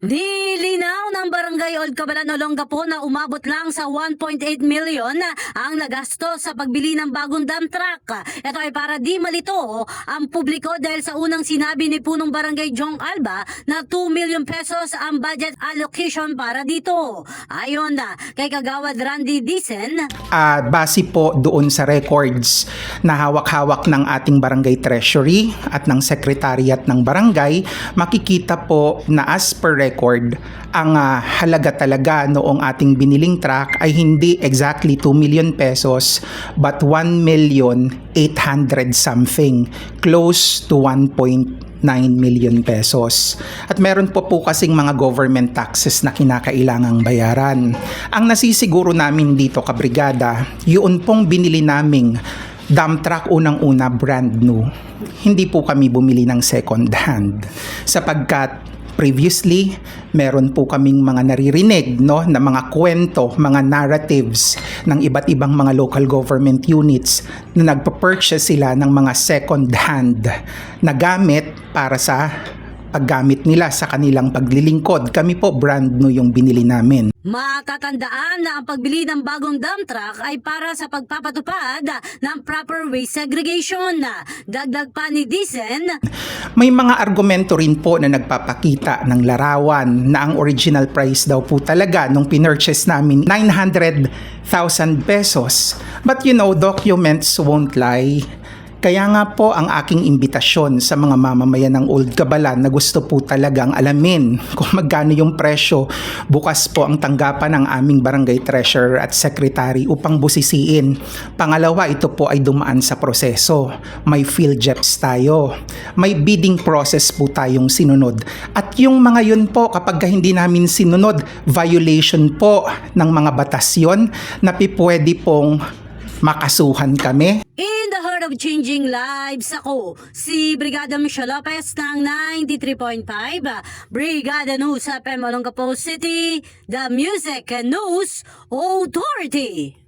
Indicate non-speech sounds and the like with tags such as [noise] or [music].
Mm-hmm. The ng Barangay Old Cabalan Olongapo na umabot lang sa 1.8 million ang nagastos sa pagbili ng bagong dump truck. Ito ay para di malito ang publiko dahil sa unang sinabi ni Punong Barangay Jong Alba na 2 million pesos ang budget allocation para dito. Ayon na kay Kagawad Randy Dicen, Ah, base po doon sa records na hawak-hawak ng ating barangay treasury at ng secretariat ng barangay, makikita po na as per record, ang halaga talaga noong ating biniling truck ay hindi exactly 2 million pesos but 1 million 800 something, close to 1.9 million pesos. At meron po po kasing mga government taxes na kinakailangang bayaran. Ang nasisiguro namin dito kabrigada, yun pong binili naming dump truck unang-una brand new. Hindi po kami bumili ng second hand sapagkat previously meron po kaming mga naririnig no na mga kwento, mga narratives ng iba't ibang mga local government units na nagpa-purchase sila ng mga second hand na gamit para sa paggamit nila sa kanilang paglilingkod. Kami po brand new yung binili namin. Matatandaan na ang pagbili ng bagong dump truck ay para sa pagpapatupad ng proper waste segregation. Dagdag pa ni Dicen, May mga argumento rin po na nagpapakita ng larawan na ang original price daw po talaga nung pinurchase namin 900,000 pesos. But you know, documents won't lie. Kaya nga po ang aking imbitasyon sa mga mamamayan ng Old Cabalan na gusto po talagang alamin [laughs] kung magkano yung presyo. Bukas po ang tanggapan ng aming barangay treasurer at secretary upang busisiin. Pangalawa, ito po ay dumaan sa proseso. May field reps tayo. May bidding process po tayong sinunod. At yung mga yun po, kapag hindi namin sinunod, violation po ng mga batas yun na pipwede pong makasuhan kami. In the heart of changing lives, ako, si Brigada Michelle Lopez ng 93.5, Brigada News sa Olongapo City, The Music News Authority.